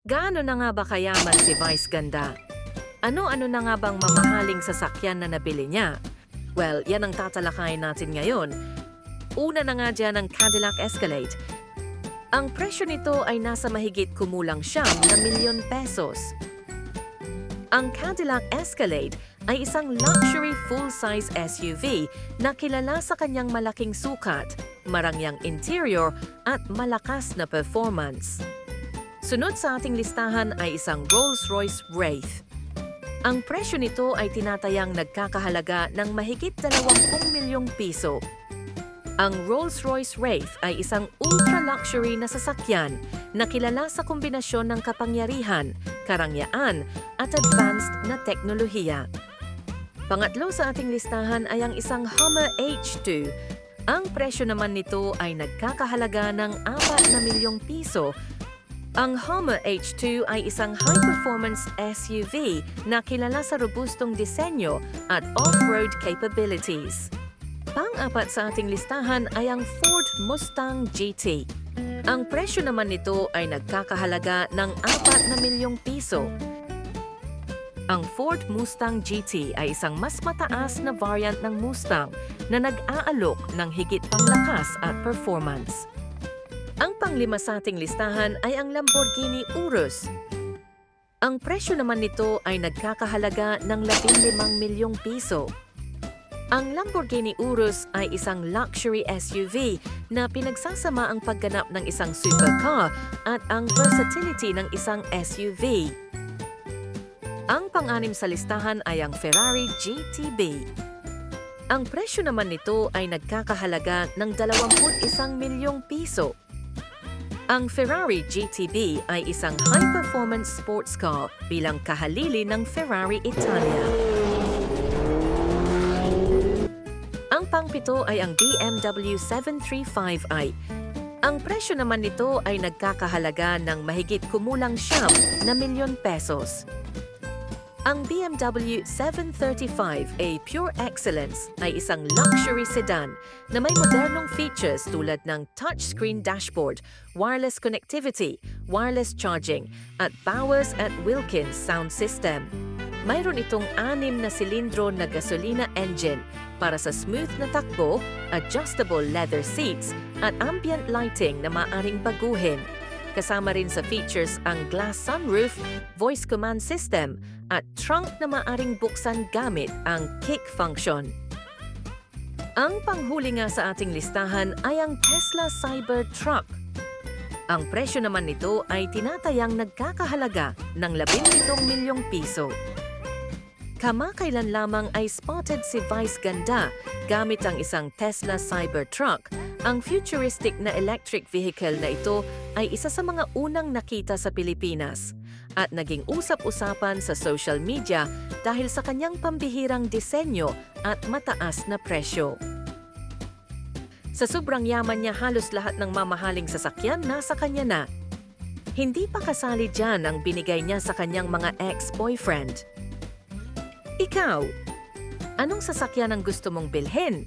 Gaano na nga ba kayaman si Vice Ganda? Ano-ano na nga bang mamahaling sasakyan na nabili niya? Well, yan ang tatalakayin natin ngayon. Una na nga dyan ang Cadillac Escalade. Ang presyo nito ay nasa mahigit kumulang siyam na milyon pesos. Ang Cadillac Escalade ay isang luxury full-size SUV na kilala sa kanyang malaking sukat, marangyang interior at malakas na performance. Sunod sa ating listahan ay isang Rolls-Royce Wraith. Ang presyo nito ay tinatayang nagkakahalaga ng mahigit 20 milyong piso. Ang Rolls-Royce Wraith ay isang ultra-luxury na sasakyan na kilala sa kombinasyon ng kapangyarihan, karangyaan at advanced na teknolohiya. Pangatlo sa ating listahan ay ang isang Hummer H2. Ang presyo naman nito ay nagkakahalaga ng 4 na milyong piso ang Hummer H2 ay isang high-performance SUV na kilala sa robustong disenyo at off-road capabilities. Pang-apat sa ating listahan ay ang Ford Mustang GT. Ang presyo naman nito ay nagkakahalaga ng 4 na milyong piso. Ang Ford Mustang GT ay isang mas mataas na variant ng Mustang na nag-aalok ng higit panglakas at performance. Ang panglima sa ating listahan ay ang Lamborghini Urus. Ang presyo naman nito ay nagkakahalaga ng 15 milyong piso. Ang Lamborghini Urus ay isang luxury SUV na pinagsasama ang pagganap ng isang supercar at ang versatility ng isang SUV. Ang pang-anim sa listahan ay ang Ferrari GTB. Ang presyo naman nito ay nagkakahalaga ng 21 milyong piso. Ang Ferrari GTB ay isang high-performance sports car bilang kahalili ng Ferrari Italia. Ang pangpito ay ang BMW 735i. Ang presyo naman nito ay nagkakahalaga ng mahigit kumulang siyam na milyon pesos. Ang BMW 735A Pure Excellence ay isang luxury sedan na may modernong features tulad ng touchscreen dashboard, wireless connectivity, wireless charging, at Bowers at Wilkins sound system. Mayroon itong anim na silindro na gasolina engine para sa smooth na takbo, adjustable leather seats, at ambient lighting na maaring baguhin. Kasama rin sa features ang glass sunroof, voice command system, at trunk na maaring buksan gamit ang kick function. Ang panghuli nga sa ating listahan ay ang Tesla Cybertruck. Ang presyo naman nito ay tinatayang nagkakahalaga ng 17 milyong piso. Kamakailan lamang ay spotted si Vice Ganda gamit ang isang Tesla Cybertruck. Ang futuristic na electric vehicle na ito ay isa sa mga unang nakita sa Pilipinas at naging usap-usapan sa social media dahil sa kanyang pambihirang disenyo at mataas na presyo. Sa sobrang yaman niya halos lahat ng mamahaling sasakyan nasa kanya na. Hindi pa kasali dyan ang binigay niya sa kanyang mga ex-boyfriend. Ikaw, anong sasakyan ang gusto mong bilhin?